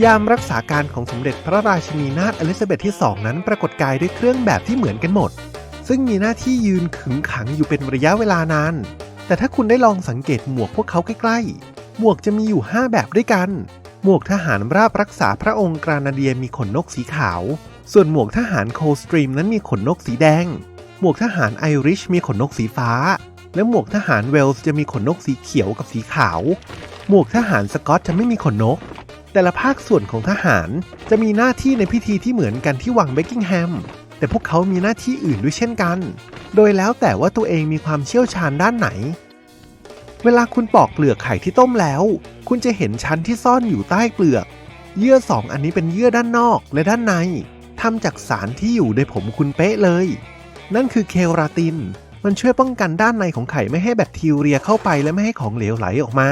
ยามรักษาการของสมเด็จพระราชินีนาถอลิซาเบธที่สองนั้นปรากฏกายด้วยเครื่องแบบที่เหมือนกันหมด ซึ่งมีหน้าที่ยืนขึงขังอยู่เป็นระยะเวลานาน แต่ถ้าคุณได้ลองสังเกตหมวกพวกเขาใกล้ๆ หมวกจะมีอยู่ 5 แบบด้วยกัน หมวกทหารราบรักษาพระองค์กรานาเดียมีขนนกสีขาว ส่วนหมวกทหารโคสตรีมนั้นมีขนนกสีแดง หมวกทหารไอริชมีขนนกสีฟ้า และหมวกทหารเวลส์จะมีขนนกสีเขียวกับสีขาว หมวกทหารสกอตจะไม่มีขนนก แต่ละภาคส่วนของทหารจะมีหน้าที่ในพิธีที่เหมือนกันที่วังเบกกิงแฮม แต่พวกเขามีหน้าที่อื่นด้วยเช่นกัน โดยแล้วแต่ว่าตัวเองมีความเชี่ยวชาญด้านไหน เวลาคุณปอกเปลือกไข่ที่ต้มแล้ว คุณจะเห็นชั้นที่ซ่อนอยู่ใต้เปลือก เยื่อสองอันนี้เป็นเยื่อด้านนอกและด้านในทำจากสารที่อยู่ในผมคุณเป๊ะเลย นั่นคือเคราติน มันช่วยป้องกันด้านในของไข่ไม่ให้แบคทีเรียเข้าไปและไม่ให้ของเหลวไหลออกมา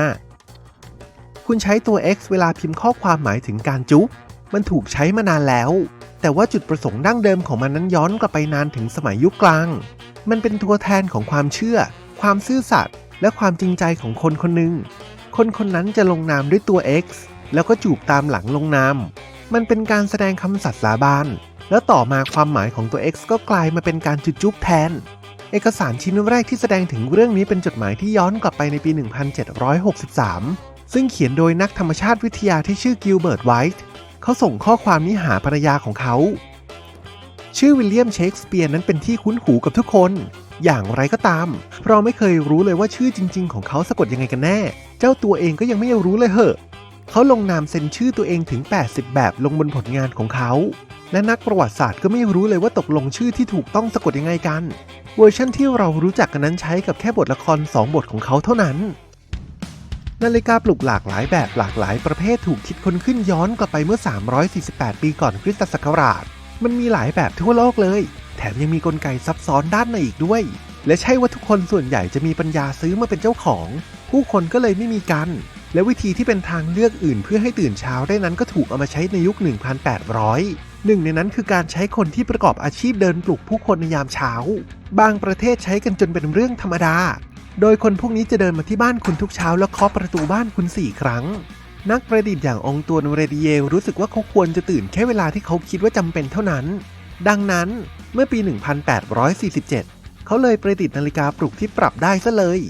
คุณใช้ตัว X เวลาพิมพ์ข้อความหมายถึงการจุ๊บมันถูกใช้มานานแล้ว แต่ว่าจุดประสงค์ดั้งเดิมของมันนั้นย้อนกลับไปนานถึงสมัยยุคกลาง มันเป็นตัวแทนของความเชื่อ ความซื่อสัตย์และความจริงใจของคนคนหนึ่ง คนคนนั้นจะลงนามด้วยตัว X แล้วก็จูบตามหลังลงนาม มันเป็นการแสดงคำสัตย์สาบาน แล้วต่อมาความหมายของตัว X ก็กลายมาเป็นการจุดจุ๊บแทน เอกสารชิ้นแรกที่แสดงถึงเรื่องนี้เป็นจดหมายที่ย้อนกลับไปในปี 1763 ซึ่งเขียนโดยนักธรรมชาติวิทยาที่ชื่อกิลเบิร์ตไวท์เขาส่งข้อความนี้หาภรรยาของเขา ชื่อวิลเลียมเชกสเปียร์นั้นเป็นที่คุ้นหูกับทุกคน อย่างไรก็ตาม เราไม่เคยรู้เลยว่าชื่อจริง ๆ ของเขาสะกดยังไงกันแน่ เจ้าตัวเองก็ยังไม่รู้เลยเหอะเขาลงนามเซ็นชื่อตัวเองถึง 80 แบบลงบนผลงานของเขา และนักประวัติศาสตร์ก็ไม่รู้เลยว่าตกลงชื่อที่ถูกต้องสะกดยังไงกัน เวอร์ชันที่เรารู้จักกันนั้นใช้กับแค่บทละคร 2 บทของเขาเท่านั้น นาฬิกาปลุกหลากหลายแบบหลากหลายประเภทถูกคิดค้นขึ้นย้อนกลับไปเมื่อ 348 ปีก่อนคริสตศักราช มันมีหลายแบบทั่วโลกเลย แถมยังมีกลไกซับซ้อนด้านในอีกด้วย และใช่ว่าทุกคนส่วนใหญ่จะมีปัญญาซื้อมาเป็นเจ้าของ ผู้คนก็เลยไม่มีกัน และวิธีที่เป็นทางเลือกอื่นเพื่อให้ตื่นเช้าได้นั้นก็ถูกเอามาใช้ในยุค 1800หนึ่งในนั้นคือการใช้คนที่ประกอบอาชีพเดินปลุกผู้คนในยามเช้า บางประเทศใช้กันจนเป็นเรื่องธรรมดา โดยคนพวกนี้จะเดินมาที่บ้านคุณทุกเช้าแล้วเคาะประตูบ้านคุณ 4 ครั้ง นักประดิษฐ์อย่างองตวนเรดิเยลรู้สึกว่าเขาควรจะตื่นแค่เวลาที่เขาคิดว่าจำเป็นเท่านั้น ดังนั้นเมื่อปี 1847 เขาเลยประดิษฐ์นาฬิกาปลุกที่ปรับได้ซะเลย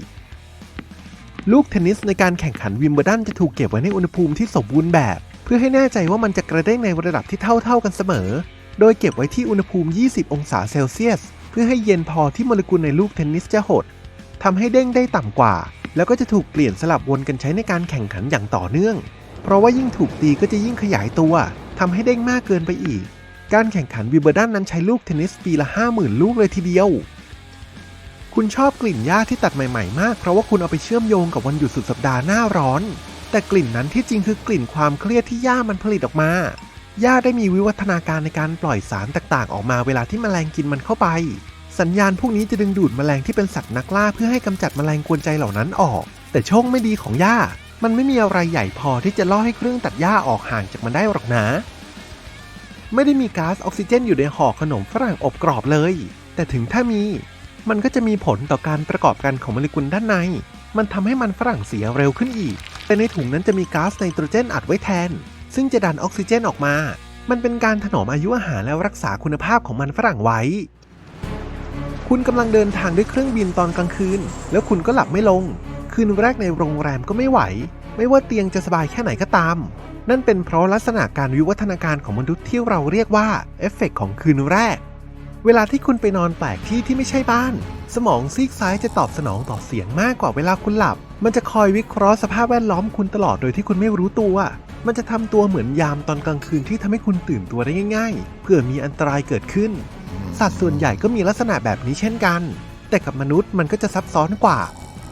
ลูกเทนนิสในการแข่งขันวิมเบลดันจะถูกเก็บไว้ในอุณหภูมิที่สมบูรณ์แบบ เพื่อให้แน่ใจว่ามันจะกระเด้งในระดับที่เท่า ๆกันเสมอ โดยเก็บไว้ที่อุณหภูมิ 20 องศาเซลเซียส เพื่อให้เย็นพอที่โมเลกุลในลูกเทนนิสจะหด ทำให้เด้งได้ต่ำกว่า แล้วก็จะถูกเปลี่ยนสลับวนกันใช้ในการแข่งขันอย่างต่อเนื่อง เพราะว่ายิ่งถูกตีก็จะยิ่งขยายตัวทำให้เด้งมากเกินไปอีก การแข่งขันวิเบลดันนั้นใช้ลูกเทนนิสปีละ 50,000 ลูกเลยทีเดียว คุณชอบกลิ่นหญ้าที่ตัดใหม่ๆ มาก เพราะว่าคุณเอาไปเชื่อมโยงกับวันหยุดสุดสัปดาห์หน้าร้อน แต่กลิ่นนั้นที่จริงคือกลิ่นความเครียดที่หญ้ามันผลิตออกมาหญ้าได้มีวิวัฒนาการในการปล่อยสารต่างๆ ออกมาเวลาที่แมลงกินมันเข้าไป สัญญาณพวกนี้จะดึงดูดแมลงที่เป็นสัตว์นักล่าเพื่อให้กำจัดแมลงกวนใจเหล่านั้นออก แต่โชคไม่ดีของหญ้ามันไม่มีอะไรใหญ่พอที่จะล่อให้เครื่องตัดหญ้าออกห่างจากมันได้หรอกนะ ไม่ได้มีก๊าซออกซิเจนอยู่ในห่อขนมฝรั่งอบกรอบเลย แต่ถึงถ้ามี มันก็จะมีผลต่อการประกอบกันของโมเลกุลด้านใน มันทำให้มันฝรั่งเสียเร็วขึ้นอีก แต่ในถุงนั้นจะมีก๊าซไนโตรเจนอัดไว้แทน ซึ่งจะดันออกซิเจนออกมา มันเป็นการถนอมอายุอาหารและรักษาคุณภาพของมันฝรั่งไว้ คุณกำลังเดินทางด้วยเครื่องบินตอนกลางคืน แล้วคุณก็หลับไม่ลง คืนแรกในโรงแรมก็ไม่ไหว ไม่ว่าเตียงจะสบายแค่ไหนก็ตาม นั่นเป็นเพราะลักษณะการวิวัฒนาการของมนุษย์ที่เราเรียกว่าเอฟเฟกของคืนแรก เวลาที่คุณไปนอนแปลกที่ที่ไม่ใช่บ้าน สมองซีกซ้ายจะตอบสนองต่อเสียงมากกว่าเวลาคุณหลับ มันจะคอยวิเคราะห์สภาพแวดล้อมคุณตลอดโดยที่คุณไม่รู้ตัวมันจะทำตัวเหมือนยามตอนกลางคืนที่ทำให้คุณตื่นตัวได้ง่าย ๆ เพื่อมีอันตรายเกิดขึ้น สัตว์ส่วนใหญ่ก็มีลักษณะแบบนี้เช่นกัน แต่กับมนุษย์มันก็จะซับซ้อนกว่า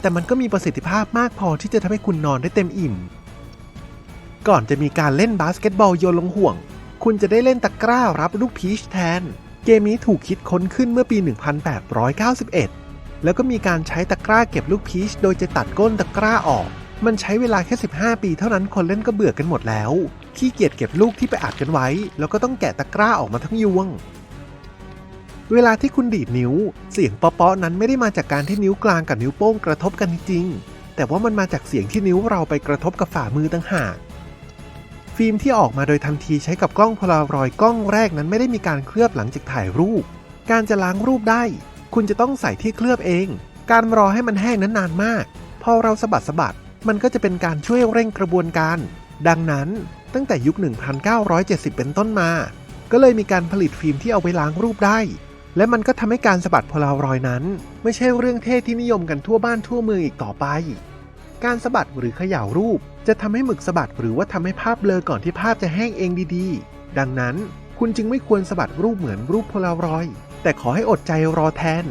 แต่มันก็มีประสิทธิภาพมากพอที่จะทำให้คุณนอนได้เต็มอิ่ม ก่อนจะมีการเล่นบาสเกตบอลโยนลงห่วง คุณจะได้เล่นตะกร้ารับลูกพีชแทน เกมนี้ถูกคิดค้นขึ้นเมื่อปี 1891 แล้วก็มีการใช้ตะกร้าเก็บลูกพีชโดยจะตัดก้นตะกร้าออก มันใช้เวลาแค่ 15 ปีเท่านั้นคนเล่นก็เบื่อกันหมดแล้วขี้เกียจเก็บลูกที่ไปอัดกันไว้ แล้วก็ต้องแกะตะกร้าออกมาทั้งยวง เวลาที่คุณดีดนิ้ว เสียงเปาะๆนั้นไม่ได้มาจากการที่นิ้วกลางกับนิ้วโป้งกระทบกันจริงๆแต่ว่ามันมาจากเสียงที่นิ้วเราไปกระทบกับฝ่ามือต่างหากฟิล์มที่ออกมาโดยทันทีใช้กับกล้องโพลารอยกล้องแรกนั้นไม่ได้มีการเคลือบหลังจากถ่ายรูป การจะล้างรูปได้ คุณจะต้องใส่ที่เคลือบเอง การรอให้มันแห้งนั้นนานมาก พอเราสะบัดสะบัด มันก็จะเป็นการช่วยเร่งกระบวนการ ดังนั้นตั้งแต่ยุค 1970 เป็นต้นมา ก็เลยมีการผลิตฟิล์มที่เอาไว้ล้างรูปได้ และมันก็ทำให้การสะบัดโพลารอยนั้น ไม่ใช่เรื่องเท่ที่นิยมกันทั่วบ้านทั่วเมืองอีกต่อไป การสะบัดหรือเขย่ารูป จะทำให้หมึกสะบัดหรือว่าทำให้ภาพเบลอก่อนที่ภาพจะแห้งเองดีๆ ดังนั้นคุณจึงไม่ควรสะบัดรูปเหมือนรูปโพลารอย แต่ขอให้อดใจรอแทน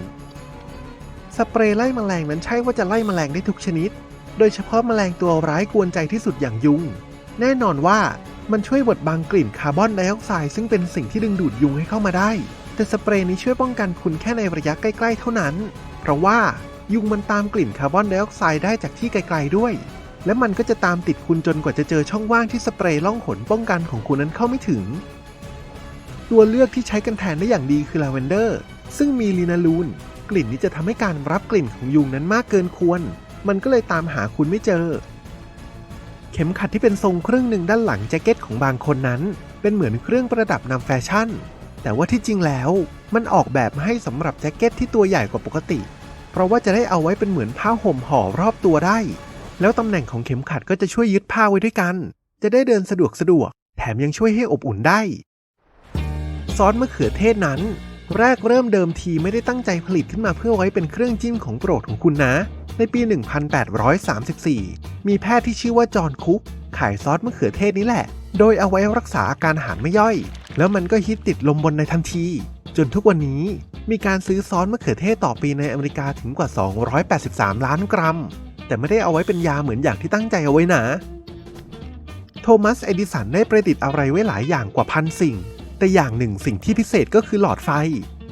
สเปรย์ไล่แมลงนั้นใช่ว่าจะไล่แมลงได้ทุกชนิด โดยเฉพาะแมลงตัวร้ายกวนใจที่สุดอย่างยุง แน่นอนว่ามันช่วยบดบังกลิ่นคาร์บอนไดออกไซด์ซึ่งเป็นสิ่งที่ดึงดูดยุงให้เข้ามาได้ แต่สเปรย์นี้ช่วยป้องกันคุณแค่ในระยะใกล้ๆเท่านั้น เพราะว่ายุงมันตามกลิ่นคาร์บอนไดออกไซด์ได้จากที่ไกลๆด้วย และมันก็จะตามติดคุณจนกว่าจะเจอช่องว่างที่สเปรย์ล่องหนป้องกันของคุณนั้นเข้าไม่ถึง ตัวเลือกที่ใช้กันแทนได้อย่างดีคือลาเวนเดอร์ ซึ่งมีลีนาลูน กลิ่นนี้จะทำให้การรับกลิ่นของยุงนั้นมากเกินควร มันก็เลยตามหาคุณไม่เจอ เข็มขัดที่เป็นทรงครึ่งหนึ่งด้านหลังแจ็คเก็ตของบางคนนั้น เป็นเหมือนเครื่องประดับนำแฟชั่น แต่ว่าที่จริงแล้วมันออกแบบมาให้สำหรับแจ็คเก็ตที่ตัวใหญ่กว่าปกติ เพราะว่าจะได้เอาไว้เป็นเหมือนผ้าห่มห่อรอบตัวได้ แล้วตำแหน่งของเข็มขัดก็จะช่วยยึดผ้าไว้ด้วยกัน จะได้เดินสะดวกสะดวก แถมยังช่วยให้อบอุ่นได้ ซอสมะเขือเทศนั้น แรกเริ่มเดิมทีไม่ได้ตั้งใจผลิตขึ้นมาเพื่อไว้เป็นเครื่องจิ้มของโปรดของคุณนะ ในปี 1834 มีแพทย์ที่ชื่อว่าจอห์นคุกขายซอสมะเขือเทศนี้แหละ โดยเอาไว้รักษาอาการหารไม่ย่อย แล้วมันก็ฮิตติดลมบนในทันที จนทุกวันนี้มีการซื้อซ้อสมะเขือเทศต่อปีในอเมริกาถึงกว่า 283 ล้านกรัม แต่ไม่ได้เอาไว้เป็นยาเหมือนอย่างที่ตั้งใจเอาไว้นะโทมัสเอดิสันได้ประดิษฐ์อะไรไว้หลายอย่างกว่าพันสิ่ง แต่อย่างหนึ่งสิ่งที่พิเศษก็คือหลอดไฟ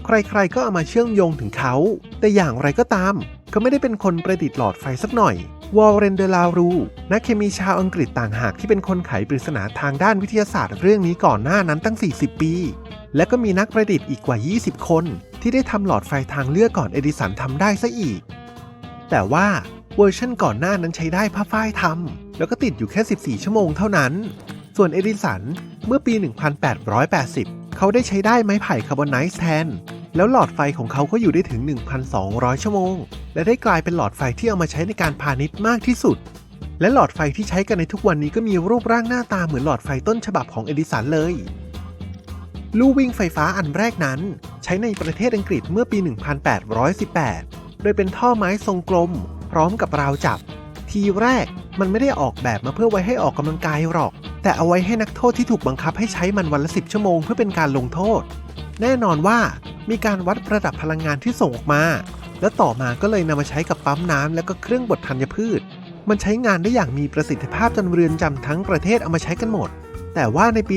ใครๆก็เอามาเชื่อมโยงถึงเขา แต่อย่างไรก็ตาม เขาไม่ได้เป็นคนประดิษฐ์หลอดไฟสักหน่อย วอลเรนเดลารูนักเคมีชาวอังกฤษต่างหากที่เป็นคนไขปริศนาทางด้านวิทยาศาสตร์เรื่องนี้ก่อนหน้านั้นตั้ง 40 ปี และก็มีนักประดิษฐ์อีกกว่า 20 คน ที่ได้ทำหลอดไฟทางเลือกก่อนเอดิสันทำได้ซะอีก แต่ว่าเวอร์ชันก่อนหน้านั้นใช้ได้ผ้าฝ้ายทำแล้วก็ติดอยู่แค่ 14 ชั่วโมงเท่านั้น ส่วนเอดิสันเมื่อปี 1880 เขาได้ใช้ได้ไม้ไผ่คาร์บอนไนซ์แทน แล้วหลอดไฟของเขาก็อยู่ได้ถึง 1,200 ชั่วโมง และได้กลายเป็นหลอดไฟที่เอามาใช้ในการพาณิชย์มากที่สุด และหลอดไฟที่ใช้กันในทุกวันนี้ก็มีรูปร่างหน้าตาเหมือนหลอดไฟต้นฉบับของเอดิสันเลย ลู่วิ่งไฟฟ้าอันแรกนั้น ใช้ในประเทศอังกฤษเมื่อปี 1818 โดยเป็นท่อไม้ทรงกลม พร้อมกับราวจับ ทีแรกมันไม่ได้ออกแบบมาเพื่อไว้ให้ออกกำลังกายหรอก แต่เอาไว้ให้นักโทษที่ถูกบังคับให้ใช้มันวันละ 10 ชั่วโมงเพื่อเป็นการลงโทษ แน่นอนว่ามีการวัดระดับพลังงานที่ส่งออกมา และต่อมาก็เลยนำมาใช้กับปั๊มน้ำและก็เครื่องบดธัญพืช มันใช้งานได้อย่างมีประสิทธิภาพจนเรือนจำทั้งประเทศเอามาใช้กันหมด แต่ว่าในปี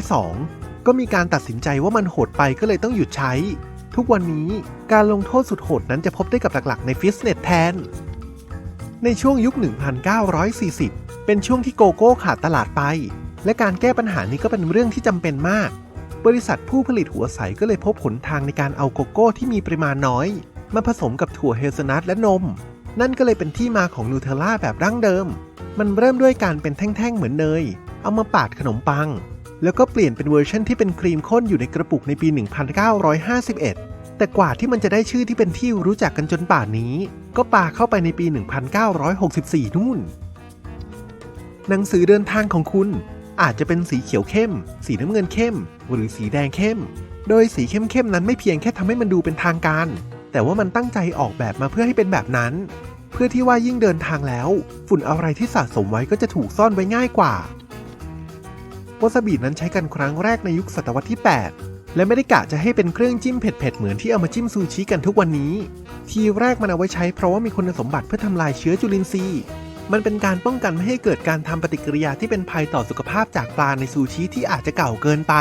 1902 ก็มีการตัดสินใจว่ามันโหดไปก็เลยต้องหยุดใช้ ทุกวันนี้การลงโทษสุดโหดนั้นจะพบได้กับหลักๆในฟิตเนสแทน ในช่วงยุค 1940 เป็นช่วงที่โกโก้ขาดตลาดไป และการแก้ปัญหานี้ก็เป็นเรื่องที่จำเป็นมาก บริษัทผู้ผลิตหัวใสก็เลยพบหนทางในการเอาโกโก้ที่มีปริมาณน้อย มาผสมกับถั่วเฮลซนัทและนม นั่นก็เลยเป็นที่มาของนูเทลล่าแบบดั้งเดิม มันเริ่มด้วยการเป็นแท่งๆเหมือนเนย เอามาปาดขนมปัง แล้วก็เปลี่ยนเป็นเวอร์ชันที่เป็นครีมข้นอยู่ในกระปุกในปี 1951 แต่กว่าที่มันจะได้ชื่อที่เป็นที่รู้จักกันจนป่านนี้ ก็ปาเข้าไปในปี 1964 นู่น หนังสือเดินทางของคุณอาจจะเป็นสีเขียวเข้ม สีน้ำเงินเข้ม หรือสีแดงเข้ม โดยสีเข้มๆนั้นไม่เพียงแค่ทำให้มันดูเป็นทางการ แต่ว่ามันตั้งใจออกแบบมาเพื่อให้เป็นแบบนั้น เพื่อที่ว่ายิ่งเดินทางแล้ว ฝุ่นอะไรที่สะสมไว้ก็จะถูกซ่อนไว้ง่ายกว่าวาซาบินั้นใช้กันครั้งแรกในยุคศตวรรษที่ 8 และไม่ได้กะจะให้เป็นเครื่องจิ้มเผ็ดๆเหมือนที่เอามาจิ้มซูชิกันทุกวันนี้ ทีแรกมันเอาไว้ใช้เพราะว่ามีคุณสมบัติเพื่อทำลายเชื้อจุลินทรีย์มันเป็นการป้องกันไม่ให้เกิดการทำปฏิกิริยาที่เป็นภัยต่อสุขภาพจากปลาในซูชิที่อาจจะเก่าเกินไป